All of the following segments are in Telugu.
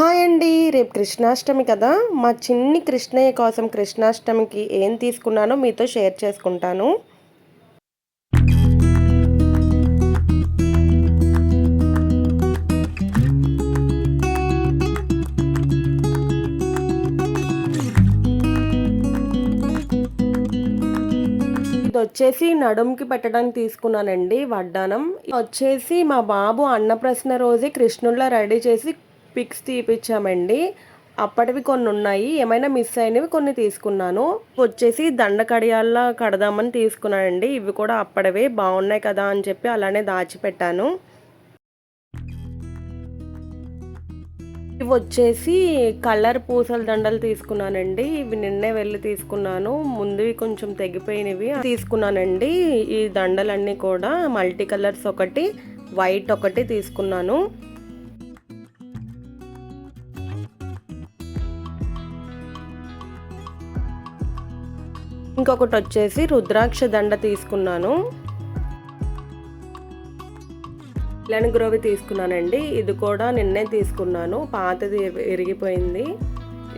హాయ్ అండి. రేపు కృష్ణాష్టమి కదా. మా చిన్ని కృష్ణయ్య కోసం కృష్ణాష్టమికి ఏం తీసుకున్నానో మీతో షేర్ చేసుకుంటాను. వచ్చేసి నడుముకి పెట్టడానికి తీసుకున్నానండి వడ్డానం వచ్చేసి మా బాబు అన్నప్రశ్న రోజే కృష్ణుల్లా రెడీ చేసి పిక్స్ తీపిచ్చామండి. అప్పటివి కొన్ని ఉన్నాయి ఏమైనా మిస్ అయినవి కొన్ని తీసుకున్నాను. వచ్చేసి దండ కడియాల్లా కడదామని తీసుకున్నానండి. ఇవి కూడా అప్పటివే బాగున్నాయి కదా అని చెప్పి అలానే దాచిపెట్టాను. ఇవి వచ్చేసి కలర్ పూసల దండలు తీసుకున్నానండి. ఇవి నిన్నే వెళ్ళి తీసుకున్నాను. ముందువి కొంచెం తెగిపోయినవి తీసుకున్నానండి. ఈ దండలన్నీ కూడా మల్టీ కలర్స్ ఒకటి వైట్ ఒకటి తీసుకున్నాను. ఇంకొకటి వచ్చేసి రుద్రాక్ష దండ తీసుకున్నాను. లెన్ గ్రోవి తీసుకున్నానండి. ఇది కూడా నిన్నే తీసుకున్నాను. పాతది విరిగిపోయింది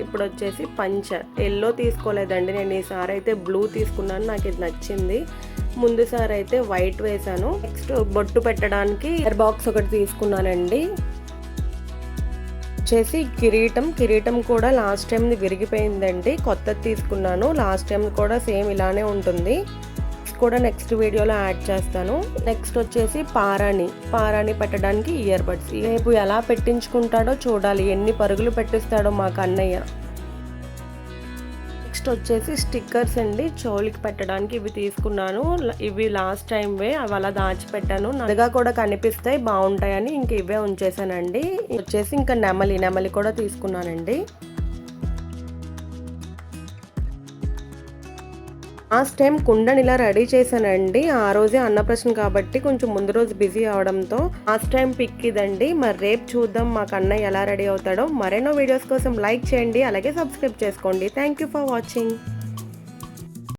ఇప్పుడు వచ్చేసి పంచ. ఎల్లో తీసుకోలేదండి. నేను ఈసారి అయితే బ్లూ తీసుకున్నాను. నాకు ఇది నచ్చింది. ముందుసారి అయితే వైట్ వేసాను నెక్స్ట్ బొట్టు పెట్టడానికి ఇయర్ బాక్స్ ఒకటి తీసుకున్నానండి. వచ్చేసి కిరీటం కిరీటం కూడా లాస్ట్ టైంది విరిగిపోయిందండి. కొత్తది తీసుకున్నాను. లాస్ట్ టైం కూడా సేమ్ ఇలానే ఉంటుంది. కూడా నెక్స్ట్ వీడియోలో యాడ్ చేస్తాను. నెక్స్ట్ వచ్చేసి పారాణి. పారాణి పెట్టడానికి ఇయర్ బడ్స్ రేపు ఎలా పెట్టించుకుంటాడో చూడాలి. ఎన్ని పరుగులు పెట్టిస్తాడో మా కన్నయ్య. నెక్స్ట్ వచ్చేసి స్టిక్కర్స్ అండి. చోలికి పెట్టడానికి ఇవి తీసుకున్నాను. ఇవి లాస్ట్ టైం వే అవి అలా దాచిపెట్టాను. నదిగా కూడా కనిపిస్తాయి బాగుంటాయని ఇంక ఇవే ఉంచేసానండి. వచ్చేసి ఇంకా నెమలి నెమలి కూడా తీసుకున్నానండి. లాస్ట్ టైం కుండని ఇలా రెడీ చేశానండి. ఆ రోజే అన్నప్రశ్న కాబట్టి కొంచెం ముందు రోజు బిజీ అవడంతో లాస్ట్ టైం పిక్ ఇదండి. మరి రేపు చూద్దాం మా కన్నయ్య ఎలా రెడీ అవుతాడో. మరెన్నో వీడియోస్ కోసం లైక్ చేయండి. అలాగే సబ్స్క్రైబ్ చేసుకోండి. Thank you for watching